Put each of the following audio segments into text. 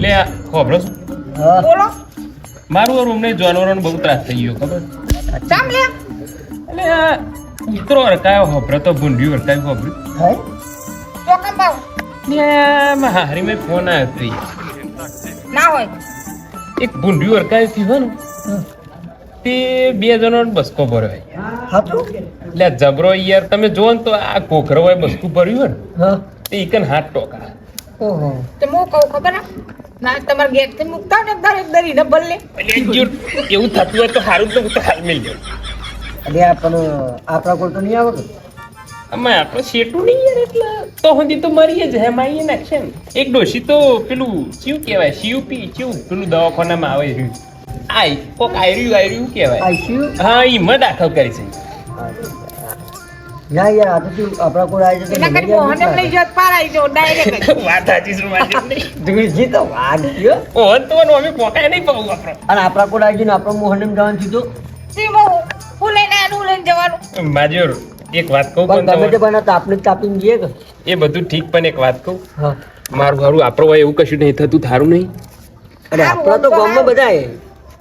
એટલે આ ખબરો બોલો. મારું આ નહીં જાનવરોને બહુ ત્રાસ થઈ ગયો ખબર? ચામ લે. એટલે આ કૂતરો હરકાયો હોભરો તો ભૂંડ્યું હરકાયું હોભરું. ને આમાં હારી મેં ફોન આવ્યો ના હોય. એક ભૂંડ્યું હરકાયું થયું ને તે બે જણો બસકો ભર્યો એટલે આ જબરો યાર તમે જુઓ ને તો આ કોખરો હોય બસકું ભર્યું હોય ને હા. તે ઈકન હાથ ટોકા. ઓહો. તે હું કહું ખબર હે? ના તમારે ગેટથી મુકતા ને દર એક દરી ને બદલે એટલે જો એવું થતું હોય તો સારું તો હું તો હાલ મેલ જાઉં એટલે આ આપણા કોઈ તો નહીં આવે કે આપણે શેઠું નહીં યાર એટલે તો સુધી તો મરીએ જ હેમ આવીએ નાખશે ને. એક ડોશી તો પેલું શું કહેવાય સીયુપી શું? પેલું દવાખાનામાં આવે રહ્યું આઈ કોક આયર્યું આયર્યું કહેવાય હા હા ઈમાં દાખલ કરી છે. ના યાર આ તો શું આપણા કોઈ આવી જશે એના કરી મોહને લઈ જત પાર આવી જો. ડાયરેક્ટ વાત સાચી શું વાત નહીં ધૂળજી તો વાત થયો ઓહન તો નો અમે પોકાય નહીં પાવું આપણો અને આપણા કોઈ આવી જઈને આપણો મોહન એમ જવાનું સીધું સીમો હું લઈને આનું લઈને જવાનું. માજોર એક વાત કહું પણ તમે જે બના તો આપણે કાપીને જઈએ કે? એ બધું ઠીક પણ એક વાત કહું. હા. મારું હારું આપણો હોય એવું કશું નહીં થતું થારું નહીં. અરે આપણા તો ગામમાં બધા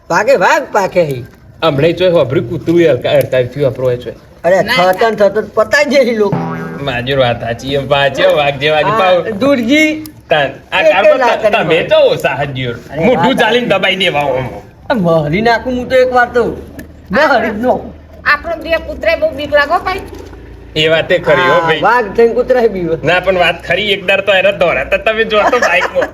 પાકે વાઘ ભાગ પાકે હી. હમણાં ચોય હોભરી કૂતરું થયું આપણો હોય ચોય. અરે ના. થતા ને. થતા પતાઈ જાય લોકો. માજોર વાત સાચી એમ પાછો વાગજે વાગે પાવ. દૂરજી તાન આ ત- તમે તો સાહજ્યો. મોઢું ચાલીને દબાઈ દેવા ઓમ. મહરી નાખું હું તો એક વાર તો. મહરી નો આપણો બે પુત્રે બહુ બીક લાગો ભાઈ. એ વાતે ખરી હો ભાઈ. વાઘ થઈને કૂતરાય બીવે ના પણ વાત ખરી એકદાર તો એને દોરાતા તમે જોતો તો બાઈકમાં.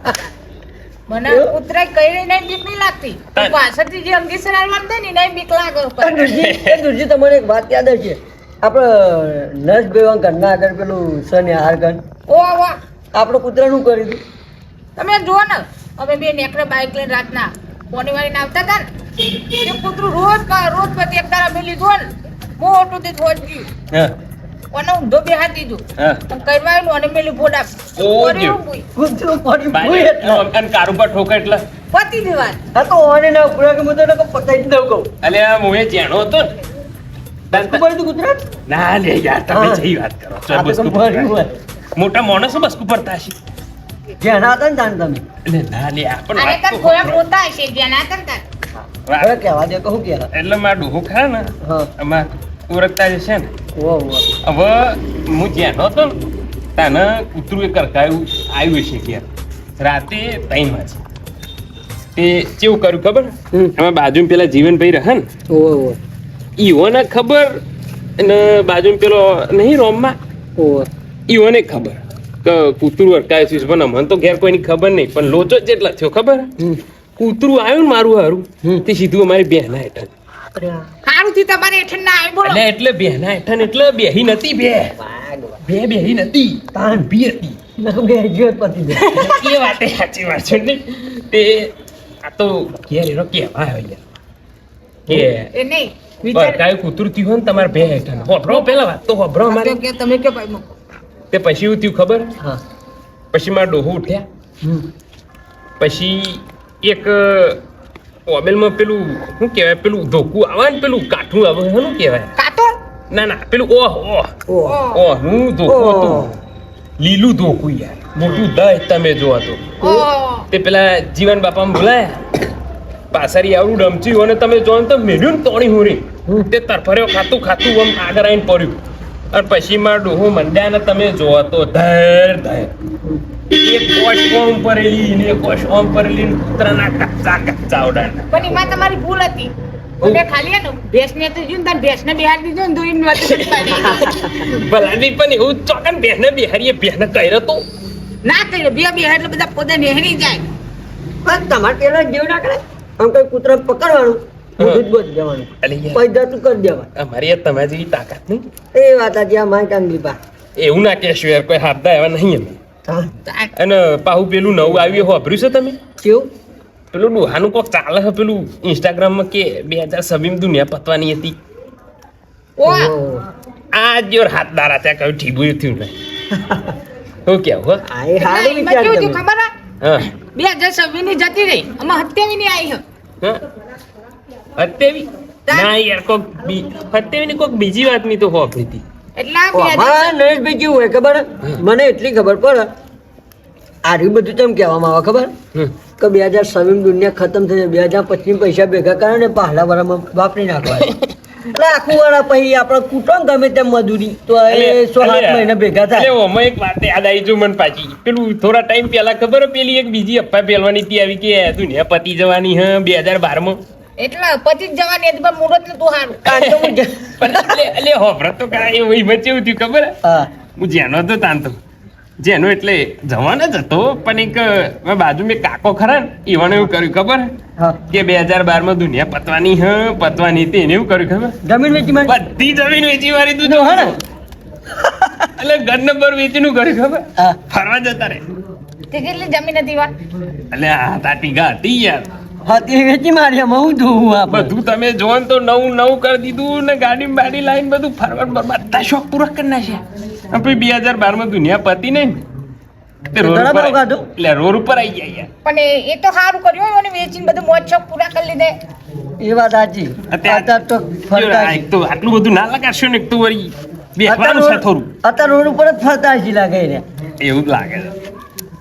મને પુત્રે કઈ નહીં બીક નહીં લાગતી. પાછળથી જે અંગી સરાવવાનું થાય ને એને બીક લાગે દૂરજી તમને એક વાત યાદ છે આપણે નર્સ બેવા ઘરના આગળ પેલું સને હારગન ઓ વાહ. આપણો કૂતરાનું કરી દીધું તમે જુઓ ને અમે બે નેકડા બાઈક લઈને રાતના પોની વાળીને આવતા હતા ને એ કૂતરું રોજ રોજ પછી એક તારા મેલી જુઓ ને મોટું થી ગયું. હા. અને ઊંધો બેહાડી દીધું. કરવાયેલું અને મેલી ફોડા ઓ, પડી જો. ઊભું. કૂતરું પડી ભૂઈ એટલે. અને કારું પર ઠોકે એટલે. પતી દેવાય હા તો ઓને ના પૂરા કે હું તો પતાઈ જ દઉં કહું. અલે આ મોએ જેણો હતો ને. તાન- તું કૂતરા? ના લે યાર તમે જઈ વાત કરો. આ તો બસકું મોટા માણસો બસ્કુ પડતા હશે. જેના હતા તમે. એટલે ના લે. પોતા હશે હવે કહેવા દે કહું કે એટલે મારા ડોહો ખરા ને? હા. ઓળખતા જશે છે ને? હવે હું જ્યાં નહોતો ને તાને કૂતરું એ કરકાયું આવ્યું છે ઘેર. રાતે ત્રણ વાગે તે કેવું કર્યું ખબર. અમે બાજુમાં પેલા જીવનભાઈ રહે ને ઈઓને ખબર અને બાજુમાં પેલો નહીં રોમમાં? ઈઓને ખબર. કૂતરું અટકાય છે. પણ અમને તો ઘેર કોઈની ખબર નહીં. પણ લોચો જેટલા થયો ખબર? કૂતરું આવ્યું ને મારું હારું. તે સીધું અમારી બહેના હેઠળ. થી તમારે હેઠળ ના આવી બોલો એટલે બહેના હેઠળ એટલે બેહી નથી બે. બે બેહી નથી તાન બી હતી. વાગ બે ગયો જ પતી એ વાતે સાચી વાત છે ને. તે આ તો ઘેર એનો કહેવાય હોય કે એ નહીં વિચાર કાય કુતરતી હોય ને તમારે બે હેઠળ. હોભરો પેલા વાત તો હોભરો અમારે. તો કે તમે કે ભાઈ તે પછી એવું ખબર? હા. પછી મારા ડોહો ઉઠ્યા. હમ. પછી એક મોબાઈલમાં પેલું શું કહેવાય? પેલું ધોકું આવે ને પેલું? કાઠું આવે. શું કહેવાય? કાતો ના ના પેલું ઓહ ઓહ. ઓહ હું ધોકું હતું. લીલું ધોકું યાર. મોટું દય તમે જોવા તો. તે પેલા જીવન બાપા બોલાયા. પાસારી આવડું ડમચ્યું અને તમે જોવાનું તો મેલ્યું ને તોણી હું. તે તરફર્યો ખાતું ખાતું આમ આગળ આવીને પડ્યું. અને પછી માર ડોહું મંડ્યા ને તમે જોવો તો ધર ધર. એક કોશ ઓમ પરેલી ને એક કોશ ઓમ પરેલી કૂતરાના કચ્ચા કચ્ચા ઉડાડના. પણ એમાં તમારી ભૂલ હતી. મેં ખાલી હે ને તો જોયું ને તાર ભેંસને બિહારી દીધો ને ધોઈને વાત કરી પાડી. ભલાની પણ એવું ચોકન બેહને બિહારીએ બેહને કર્યો તો? ના કર્યો બે બિહાર એટલે બધા પોતે નેહરી જાય. પણ તમારે પેલા જેવું ના કરે? આમ કઈ કૂતરા પકડવાનું? મોઢું જ દેવાનું પૈદા તું કરી દેવાનું અમારી જેવી તાકાત નહીં? એ વાત આજે આ માય કાંગી પા એવું ના કહેશું યાર કોઈ હાથદા એવા નહીં અમે અને પાહુ પેલું નવું આવ્યું હોભર્યું છે તમે? કેવું? પેલું ડોહાનું કોક ચાલે છે પેલું ઇન્સ્ટાગ્રામમાં કે બે હજાર છવ્વીસ દુનિયા પતવાની હતી. ઓ આ જોર હાથ દારા ત્યાં કયું ઠીબું થયું ને હું કેવું તમે. ખબર હા. બે હજાર છવ્વીસની જતી રહી આમાં સત્યાવી ની આવી હે. અત્યાવી ના યાર કોક બી અત્યાવી ની કોક બીજી વાતની તો હોભરી હતી. એટલે આ ઓ, બે હજાર અમારા નરેશભાઈ કેવું હોય ખબર? મને એટલી ખબર પડે. આ બધું તેમ કહેવામાં આવે ખબર? કે બે હજાર છવ્વીસ દુનિયા ખતમ થઈ બે હજાર પચીસ પૈસા ભેગા કરે ને પહેલા વાળામાં વાપરી નાખવા એટલે આખું વાળા પછી આપણે કુટુંબ ગમે તેમ મજૂરી તો એ સો સાત મહિના ભેગા થાય. એટલે એક વાત યાદ આવી જો મને પાછી. પેલું થોડા ટાઈમ પહેલા ખબર હે પેલી એક બીજી અપ્પા પેલવાની તી આવી કે દુનિયા પતી જવાની હ બે હજાર બારમાં. એટલે પછી જવાની હતી પણ મુહૂર્ત તું હારું. હું જ- એટલે હોભળો તો કરા એ વહી વચ્ચે એવું થયું ખબર? હા. હું જેનો હતો તાન તો. જેનો એટલે જવાનો જ હતો પણ એક બાજુ મેં કાકો ખરા ને એવાને એવું કર્યું ખબર? કે બે હજાર બારમાં દુનિયા પતવાની હ પતવાની હતી એને એવું કર્યું ખબર? જમીન વેચી મારી. બધી જમીન વેચી વાળી તું હા ને? એટલે ઘર નંબર વેચીનું કર્યું ખબર? હા. ફરવા જતા રે તે કેટલી જમીન હતી વા? એટલે આ તા ટીગા હતી યાર. હા તે વેચી માર્યા હું જોઉં આપણે બધું તમે જોન તો નવું નવું કરી દીધું ને ગાડી બાડી લાઈન બધું ફરવાડ બરબાદ. તા શોખ પૂરા કરી નાખ્યા. અને પછી બે હજાર બારમાં દુનિયા પતી નહીં તે રોડ ઉપર ભાવ કાઢો? એટલે રોડ ઉપર આવી ગયા પણ એ- એ તો સારું કર્યું વેચીને બધું મોજ શોખ પૂરા કરી લીધે. એ વાત સાચી. અત્યારે- તો આ તો આટલું બધું ના લગાડશો ને એક તો વળી બેસવાનું છે થોડું. અત્યારે રોડ ઉપર જ ફરતા લાગે એને એવું લાગે છે.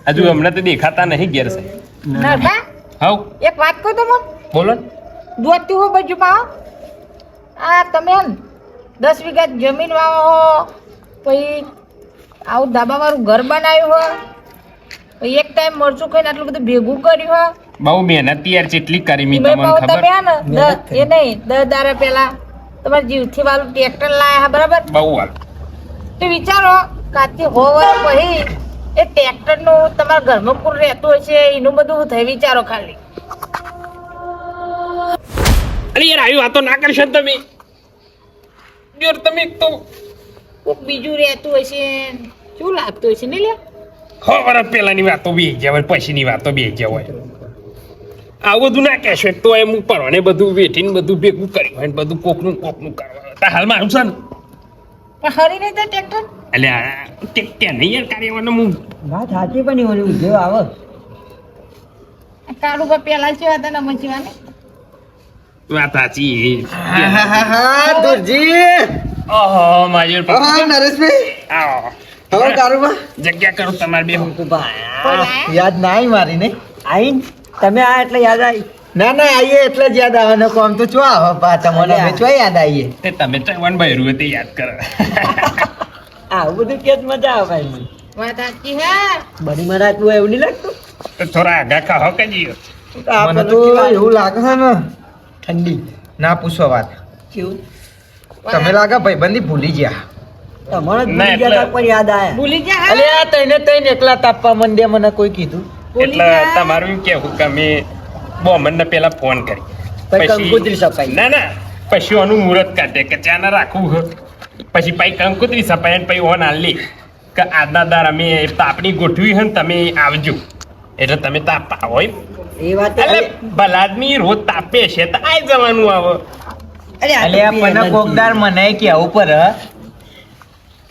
હજુ હમણાં તો દેખાતા નહીં સાહેબ. નરબા હાઉ? એક વાત કહું તો બોલો દોતી હો બજુ પા આ તમે દસ વીઘા જમીન વાવો હો પછી આવું ધાબાવાળું ઘર બનાવ્યું હો પછી એક ટાઈમ મરચું ખાઈને આટલું બધું ભેગું કર્યું હો. બહુ મહેનત યાર જેટલી કરી મી તમને તમે ખબર એ નહીં દસ દારા પહેલા તમારા જીવથી વાળું ટ્રેક્ટર લાયા હા બરાબર? બહુ હાલ તો વિચારો કાથી હોવર પછી એ ટ્રેક્ટરનું તમારા ઘરમાં કોણ રહેતું હશે એનું બધું થઈ વિચારો ખાલી. અરે યાર આવી વાતો ના કરશો તમે. યાર તમે તો કોક બીજું રહેતું હશે શું લાગતું હશે ને લ્યા? હો પેલાની પહેલાની વાતો બી જ હોય પછીની વાતો બી ગયા હોય. આવું બધું ના કહેશો તો એમ પરવાને બધું વેઠીને બધું ભેગું કર્યું હોય બધું કોકનું કોકનું કરવા હાલ હાલમાં આવું છે ને. પણ હરી નહીં થાય ટ્રેક્ટર? એટલે આ કે કે નહીં યાર કાર્યવાનું હું વાત સાચી પણ ઓલી ઉધેવ આવે. કાળુ બા પેલા છે હતા ને મચીવાને વાત સાચી હા દુરજી. ઓહો મારી હા નરેશભાઈ. આવો. હવે કારુબા જગ્યા કરો તમારે બે તો ભાઈ કોઈ લાયા? યાદ ના આવી મારી ને. આઈ તમે આ એટલે યાદ આવી. ના ના આઈએ એટલે જ યાદ આવે ને કોમ તો ચો આવે પાછા તમને અમે ચો યાદ આવીએ તે તમે ચવન ભાઈ હોય તે યાદ કરો. આવું બધું કે મજા આવે ભાઈ મને વાત સાચી હે? બડી મારા તું એવું નહીં લાગતું? તો થોડા આગા ખાઓ કે જીઓ. મને તો એવું લાગે છે ને ઠંડી. ના પૂછો વાત. કેવું? તમે લાગે ભાઈબંધી ભૂલી ગયા. તમારે ભૂલી ગયા પણ યાદ આયા. ભૂલી ગયા અલે આ તઈને તઈને એકલા તાપવા મંડ્યા મને કોઈ કીધું. એટલે તમારું કેવું કે અમે બોમન ને પેલા ફોન કરી. પછી? કંકોત્રી સપાઈ. ના ના. પછી મુહૂર્ત કાઢે કે ચા રાખવું હે. પછી પાઈ કંકોત્રી સપાઈ ને પછી ઓન આલી કે આજના દાર અમે તાપણી ગોઠવી હે ને તમે આવજો. એટલે તમે તાપ હોય. એ વાત એટલે ભલાદમી રોજ તાપે છે તો આઈ જવાનું આવે. અરે મને કોકદાર મને કે ઉપર હ?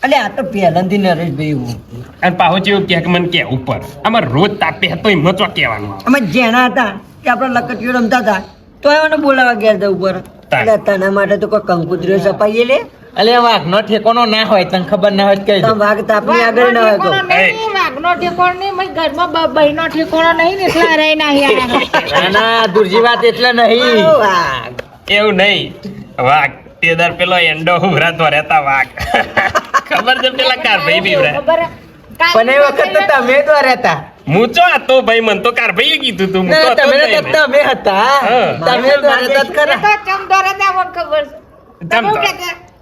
અલે આ તો પહેલાંથી નરેશભાઈ હું. અને પાહો જેવું કહે કે મને કે ઉપર અમાર રોજ તાપે તો એમ તો કહેવાનું. અમે જેણા હતા. કે આપણે લકટીઓ રમતા હતા તો એને બોલાવા ગયા હતા ઉપર. એટલે તને માટે તો કોઈ કંકુતરીઓ સપાઈએ લે. અલે વાઘનો ઠેકોનો ના હોય તને ખબર ના હોય કે વાઘ તાપની આગળ ના હોય તો. વાઘ નો ઠેકોણો નહીં, મારી ઘરમાં બહેનો ઠેકોણો નહીં ને એટલે હરાઈ ના આયા. ના દુર્જી વાત એટલે નહીં. વાઘ. એવું નહીં. વાઘ તેદાર પેલો એંડો ઉભરા તો રહેતા વાઘ. ખબર છે પેલા કાર ભાઈ બી ખબર પણ એ વખત તો તમે તો રહેતા. હું ચો હતો ભાઈ મને તો કાર ભાઈએ કીધું તું મૂચો હતો તમે જ તો તમે હતા. તમે તો જ એ ખરા. તો ચમદોર હતા, મને ખબર છે. તમે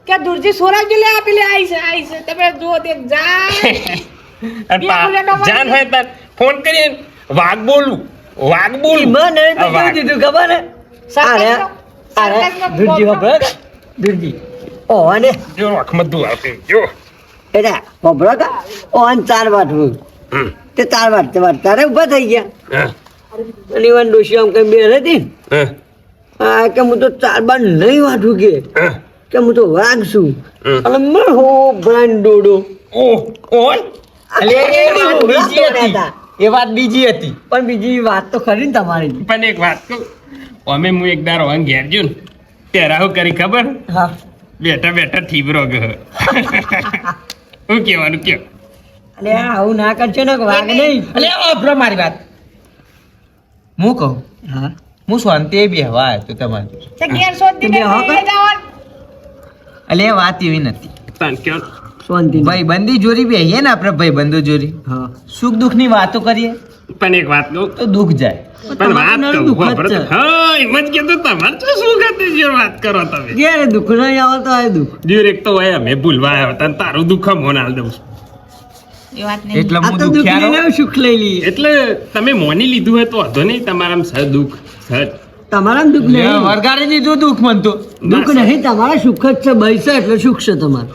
કે દુર્જી સોરા કે દુરજી સોરાવજી લે આ પેલી આઈ છે આઈ છે. તમે જો તે અને મારી જાન હોય તાર. ફોન કરી વાગ વાઘ બોલું. વાગ બોલું. મને તો કેવું દીધું ખબર? હે સારે અરે દુર્જી. હોભળો દુરજી. ઓને જો આંખમાં દુઃખ આવતું જો. એટલે હોભળો કા? ઓન ચાર વાટવું હમ. તે ચાર વાટતે તારે ઊભા થઈ ગયા. હા, અને ઈવન ડોશી આમ કઈ બેર હતી? હા, કે હું તો ચાર બાર નહીં વાટું કે. કે હું તો વાઘ છું. અને મેં હો બ્રાન્ડ ડોડો. એ વાત બીજી હતી. વાત પણ બીજી વાત તો ખરી ને તમારી. પણ એક વાત કહું. અમે હું એક દારો ઘેર જો ને ત્યારે શું કરી ખબર? હા. બેઠા બેઠા ઠીબરો ગયો. શું કહેવાનું કયો? અલે આવું ના કરજો ને કે નહીં. અલે વાપરો મારી વાત. હું કહું? હા. હું શાંતિ બેહવા આવ્યો તો તમારે તે એ વાત એવી નથી. શાંતિ ભાઈ બંદી જોરી બેહીએ ને આપણે ભાઈ બંધો જોરી હા. સુખ દુઃખની વાતો કરીએ. પણ એક વાત કહું. તો દુઃખ જાય. પણ વાત છે. હા એમ જ કીધું તમારે તો શું ખાતે જે વાત કરો તમે? જ્યારે દુઃખ નહીં આવે તો આ દુઃખ. એક તો હોય અમે ભૂલવા આવ્યા તારું દુઃખ મોન હાલ દઉં છું. એ વાત નહીં. એટલે સુખ લઈ લઈએ તમે મોની લીધું હોય તો વાંધો નહીં તમારામાં સહ દુઃખ સહ તમારા દુઃખ નહીં. વરગાડી દીધું દુઃખ મનતો દુઃખ નહીં તમારા સુખ જ છે બૈસે એટલે સુખ છે તમારું.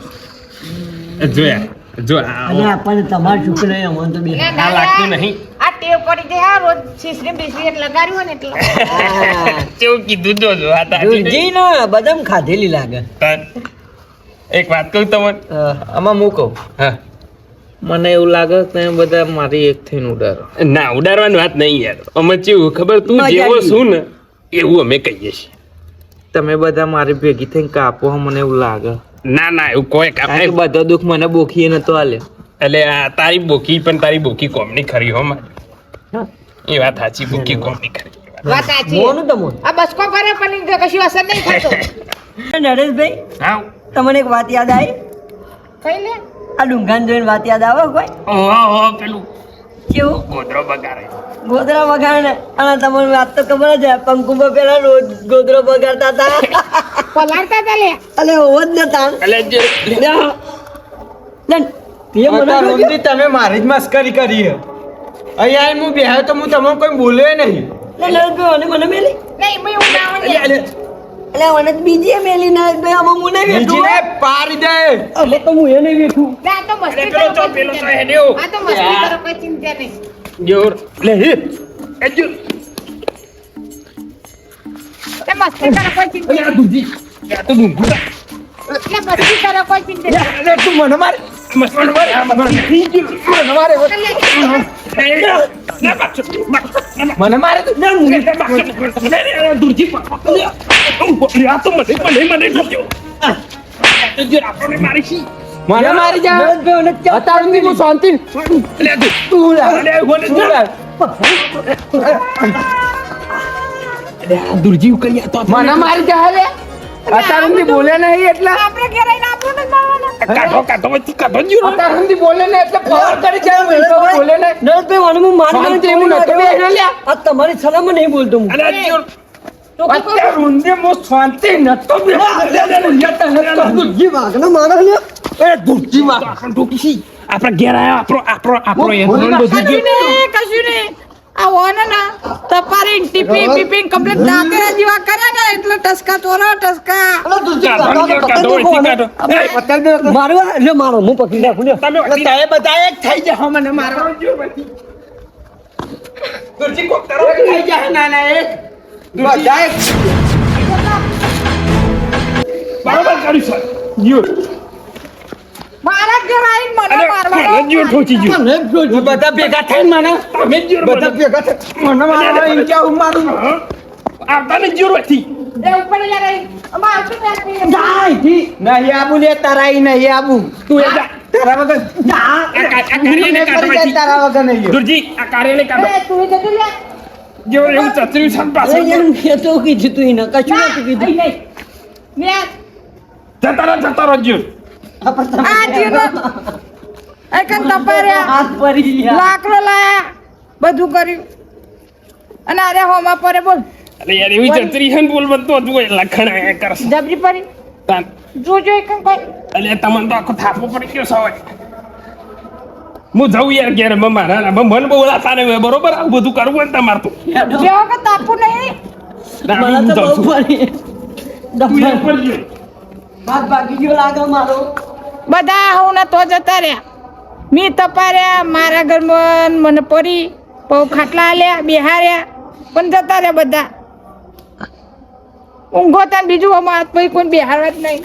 જોયા જો આ અને આપણને તમારું સુખ નહીં અમને તો બે. લાગતું નહીં. આ ટેવ પડી જાય હા, રોજ શીશડી બીસડી લગાડ્યું ને એટલે. કેવું કીધું જો જો આ જી ના બદામ ખાધેલી લાગે. એક વાત કહું તમને? આમાં મૂકો હા. મને એવું લાગે કે તમે બધા મારી એક થઈને ઉડારો ના ઉડાડવાની વાત નહીં યાર. અમે ચેવું ખબર તું જેવો. શું ને એવું અમે કહીએ છીએ. તમે બધા મારી ભેગી થઈને કાપો મને એવું લાગે. ના ના એવું કોઈ કાપે બધો દુઃખ મને બોખીએ નતો આલે એટલે આ તારી બોકી પણ તારી બોકી કોમની ખરી હો મારી. એ વાત સાચી બોકી કોમની ખરી. વાત સાચી. મોનું તમો આ બસકો કરે પણ કશું અસર નહીં થતો. નરેશભાઈ હા. તમને એક વાત યાદ આવી? કઈ લે? આ ડુંગાન જોઈને વાત યાદ આવે કોઈ ઓહો પેલું કેવું ગોદરો બગાડે ગોદરા વગાડે અને તમને વાત તો ખબર જ છે પંકુમાં પેલા રોજ ગોદરો બગાડતા હતા પલાળતા હતા લે અલે હોવ જ નતા અલે જે લે. તમે મારી જ મસ્કરી કરી અહીંયા હું બેહાયો તો હું તમને કોઈ બોલ્યો નહીં મને મને મેલી નહીં મેં એવું ના મને બીજી મેલી નરેશભાઈ આમાં હું નહીં બીજીને પાડી દે. અલે તો હું એ નહીં ના, તો મસ્તી કરો તો કોઈ પેલો તો ચિંતા નહીં. આ તો મસ્તી કરો કોઈ ચિંતા નહીં જોર. લે હે. એ જો તે મસ્તી કરો કોઈ ચિંતા નહીં દૂધી. આ તો દૂંઘું એટલે મસ્તી કરો કોઈ ચિંતા નહીં અરે તું મને મારે. મસ્ત મારે. મને મને મારે. ના મને મારે તો મુને દૂરજી આ તો મારી છી. મને મારી જા. નરેશભાઈ મને ચા- અત્યાર સુધી હું શાંતિ તું દૂરજી ઉકળી તો મને મારી જા લે. અત્યાર સુધી બોલે નહીં એટલે. આપણે ઘેર આવીને આપણને. કાઢો કાઢો વચ્ચે કાઢો જ અત્યાર સુધી બોલે ને એટલે પવાર કરી છે બોલે ને. નરેશભાઈ મને હું મારી શાંતિ મારી એમ નતો. લ્યા. આ તમારી સલામમાં નહીં બોલતો હું. અરે જો અત્યાર સુધી મો શાંતિ નતો દૂધજી વાઘનો માણસ લ્યો. એ દુજી વાગ આખા ઢોકી આપણા ઘેર આયા આપણો આપણો આપણો એ બધું કશું નહીં. કશું નહીં આ ઓને ના તપારી ટીપી પીપી કમ્પ્લીટ દાતેરા જેવા કરે ને એટલે ટસકા તોરો ટસકા. કાઢો મારવા એટલે મારો હું પકડી નાખું લ્યો. તમે બધા એક થઈ જાય મને મારો દૂરજી કોક તારો થઈ જાય ના ના એક બધા એક બરોબર કરી સર મારા ઘેર આવીને મને અરે મારવાનો મને જીઓ ઠોકી ગયો મને જોજો. બધા ભેગા થઈને મને તમે જીઓ બધા ભેગા થઈને મને મારવા એમ કે મારું આવતા ને જીઓ હતી. નહીં આબુ લે તારા નહીં આબુ. તું એ તારા વગર. તારા વગર નહીં દૂરજી આ કાર્યને કાઢો. તું જતું લે. જો એવું ચતર્યું છે ને એમ કીધું તું એને કશું નથી કીધું. મેં જતા રહો જતા રહો જીઓ આ જીવનો એ કન તપાર્યા હાથ પરી ગયા. લાકડો લાયા બધું કર્યું અને અરે હોમાં પરે બોલ અરે યાર એવી ચતરી છે બોલ બનતો હતું એ લખણ આયા કરશે જબરી પડી જોજો એક કોઈ અલે તમને તો આખો થાપો પડી ગયો સવાય હું જઉં યાર ઘેર મારા મન બોલાતા ને બરોબર આવું બધું કરવું હોય ને તમારે તો તાપું નહીં મને તો બહુ પડી. ભાગી ગયો લાગે મારો બધા હું તો જતા રહ્યા. મી તપાર્યા, મારા ઘરમાં મને પરી બહુ ખાટલા આલ્યા, બિહાર્યા, પણ જતા રહ્યા બધા. ઊંઘો તાન બીજું અમાર પછી કોઈ બિહારવા જ નહીં.